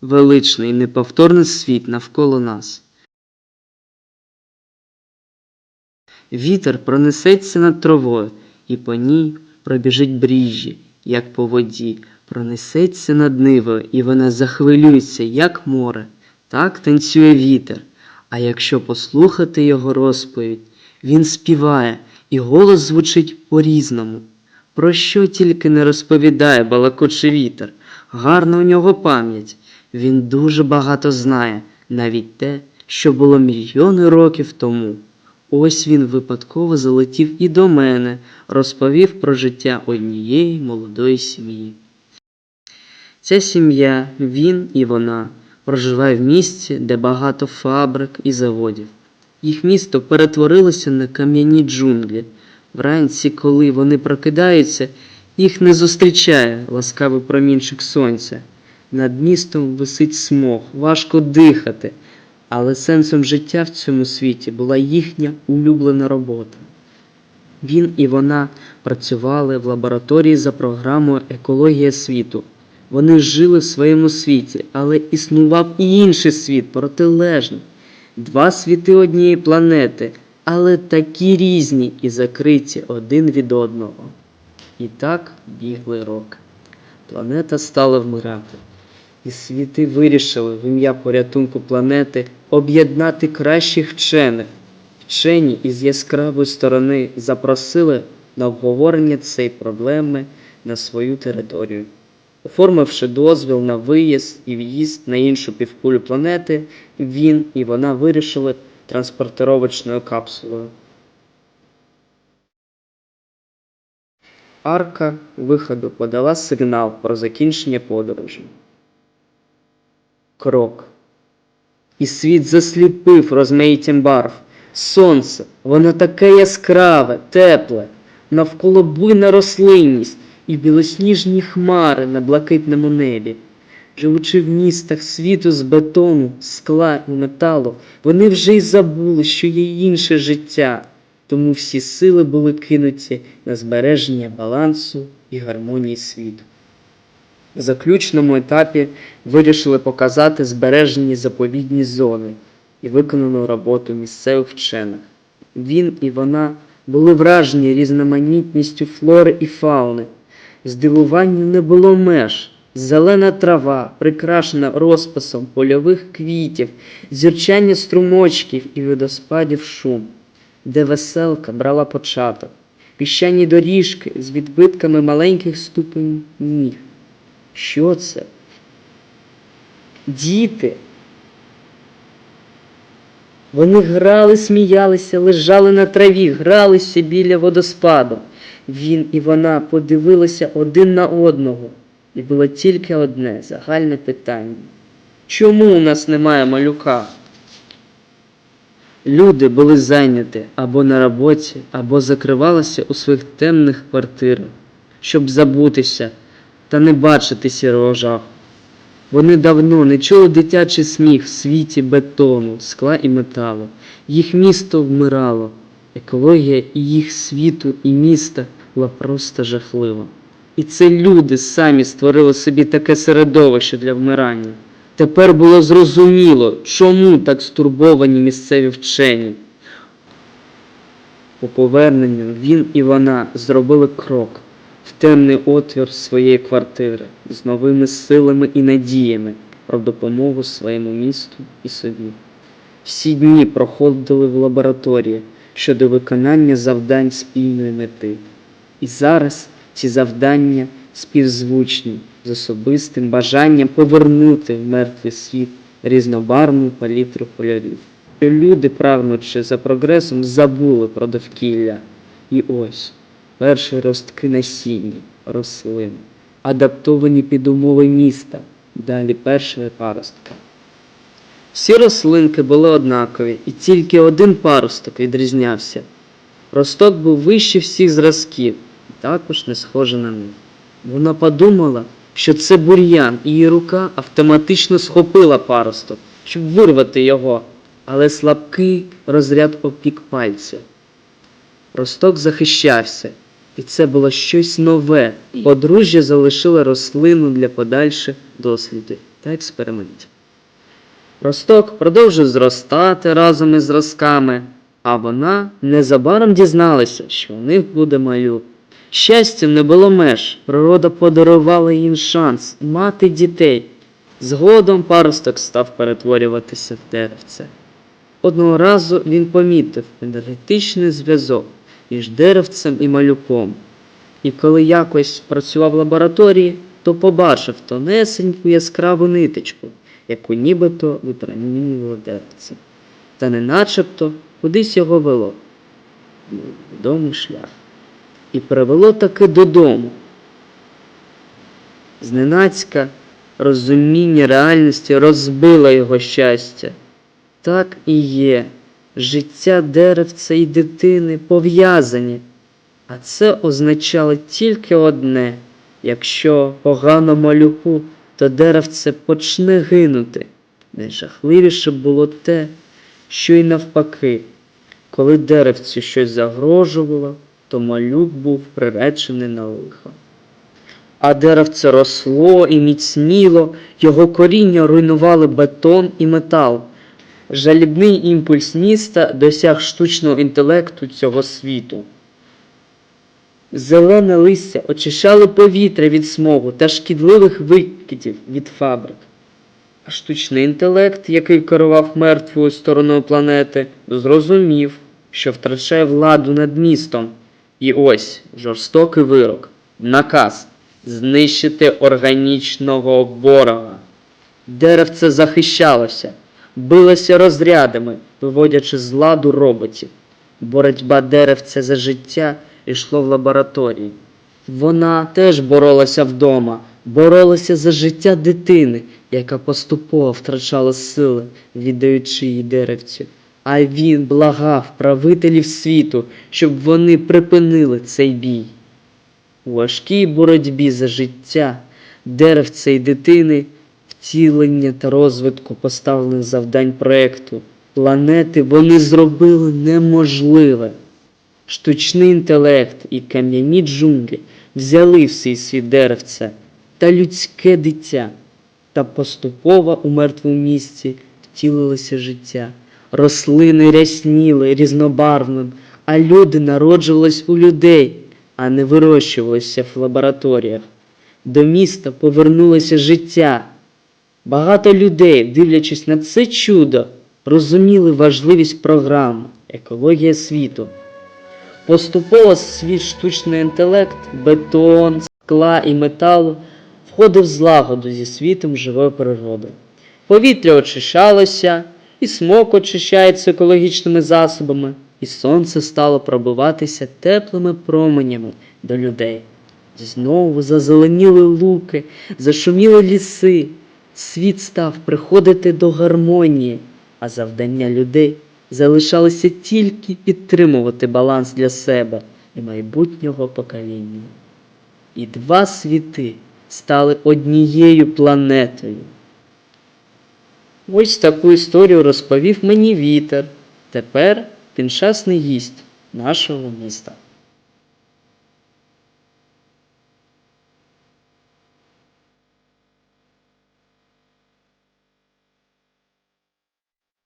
величний неповторний світ навколо нас. Вітер пронесеться над травою, і по ній пробіжить бріжжі, як по воді, пронесеться над нивою, і вона захвилюється, як море. Так танцює вітер. А якщо послухати його розповідь, він співає, і голос звучить по-різному. Про що тільки не розповідає балакучий вітер. Гарна у нього пам'ять. Він дуже багато знає, навіть те, що було мільйони років тому. Ось він випадково залетів і до мене, розповів про життя однієї молодої сім'ї. Ця сім'я, він і вона, проживає в місті, де багато фабрик і заводів. Їх місто перетворилося на кам'яні джунглі. Вранці, коли вони прокидаються, їх не зустрічає ласкавий промінчик сонця. Над містом висить смог, важко дихати, але сенсом життя в цьому світі була їхня улюблена робота. Він і вона працювали в лабораторії за програмою Екологія світу. Вони жили в своєму світі, але існував і інший світ, протилежний. Два світи однієї планети, але такі різні і закриті один від одного. І так бігли роки. Планета стала вмирати. І світи вирішили в ім'я порятунку планети об'єднати кращих вчених. Вчені із яскравої сторони запросили на обговорення цієї проблеми на свою територію. Оформивши дозвіл на виїзд і в'їзд на іншу півкулю планети, він і вона вирішили транспортировочною капсулою. Арка виходу подала сигнал про закінчення подорожі. Крок. І світ засліпив розмаїттям барв. Сонце, воно таке яскраве, тепле, навколо буйна рослинність і білосніжні хмари на блакитному небі. Живучи в містах світу з бетону, скла і металу, вони вже й забули, що є інше життя, тому всі сили були кинуті на збереження балансу і гармонії світу. Заключному етапі вирішили показати збережені заповідні зони і виконану роботу місцевих вчених. Він і вона були вражені різноманітністю флори і фауни. Здивуванню не було меж. Зелена трава, прикрашена розписом польових квітів, зірчання струмочків і водоспадів шум, де веселка брала початок, піщані доріжки з відбитками маленьких ступень ніг. Що це? Діти. Вони грали, сміялися, лежали на траві, гралися біля водоспаду. Він і вона подивилися один на одного. І було тільки одне загальне питання. Чому у нас немає малюка? Люди були зайняті або на роботі, або закривалися у своїх темних квартирах, щоб забутися та не бачити сірого жаху. Вони давно не чули дитячий сміх в світі бетону, скла і металу. Їх місто вмирало. Екологія і їх світу і міста була просто жахлива. І це люди самі створили собі таке середовище для вмирання. Тепер було зрозуміло, чому так стурбовані місцеві вчені. По поверненню він і вона зробили крок в темний отвір своєї квартири з новими силами і надіями про допомогу своєму місту і собі. Всі дні проходили в лабораторії щодо виконання завдань спільної мети. І зараз ці завдання співзвучні з особистим бажанням повернути в мертвий світ різнобарвну палітру кольорів. Люди, прагнучи за прогресом, забули про довкілля. І ось перші ростки насіння, рослин, адаптовані під умови міста, далі перші паростки. Всі рослинки були однакові, і тільки один паросток відрізнявся. Росток був вищий всіх зразків, і також не схожий на них. Вона подумала, що це бур'ян, і її рука автоматично схопила паросток, щоб вирвати його, але слабкий розряд опік пальця. Росток захищався, і це було щось нове. Подружжя залишило рослину для подальших дослідів. та експериментів. Росток продовжив зростати разом із зразками, а вона незабаром дізналася, що у них буде малюк. Щастям не було меж, природа подарувала їм шанс мати дітей. Згодом паросток став перетворюватися в деревце. Одного разу він помітив енергетичний зв'язок між деревцем і малюком. І коли якось працював в лабораторії, то побачив тонесеньку яскраву ниточку, яку нібито випромінювало деревце. Та не начебто кудись його вело. Дому шлях. І привело таки додому. Зненацька розуміння реальності розбило його щастя. Так і є. Життя деревця і дитини пов'язані. А це означало тільки одне: якщо погано малюку, то деревце почне гинути. Найжахливіше було те, що й навпаки, коли деревцю щось загрожувало, то малюк був приречений на лихо. А деревце росло і міцніло, його коріння руйнували бетон і метал. Жалібний імпульс міста досяг штучного інтелекту цього світу. Зелене листя очищало повітря від смогу та шкідливих викидів від фабрик. А штучний інтелект, який керував мертвою стороною планети, зрозумів, що втрачає владу над містом. І ось жорстокий вирок, наказ знищити органічного ворога. Деревце захищалося, билося розрядами, виводячи з ладу роботів. Боротьба деревця за життя йшло в лабораторії. Вона теж боролася вдома, боролася за життя дитини, яка поступово втрачала сили, віддаючи їй деревцю. А він благав правителів світу, щоб вони припинили цей бій. У важкій боротьбі за життя деревця і дитини, втілення та розвитку поставлених завдань проекту, планети вони зробили неможливе. Штучний інтелект і кам'яні джунглі взяли в свій світ деревце та людське дитя, та поступово у мертвому місці втілилося життя. Рослини рясніли різнобарвним, а люди народжувались у людей, а не вирощувалися в лабораторіях. До міста повернулося життя. Багато людей, дивлячись на це чудо, розуміли важливість програми Екологія світу. Поступово світ штучний інтелект, бетон, скла і металу входив злагоду зі світом живої природи. Повітря очищалося, і смок очищається екологічними засобами, і сонце стало пробиватися теплими променями до людей. Знову зазеленіли луки, зашуміли ліси. Світ став приходити до гармонії, а завдання людей залишалося тільки підтримувати баланс для себе і майбутнього покоління. І два світи стали однією планетою. Ось таку історію розповів мені вітер. Тепер він гість нашого міста.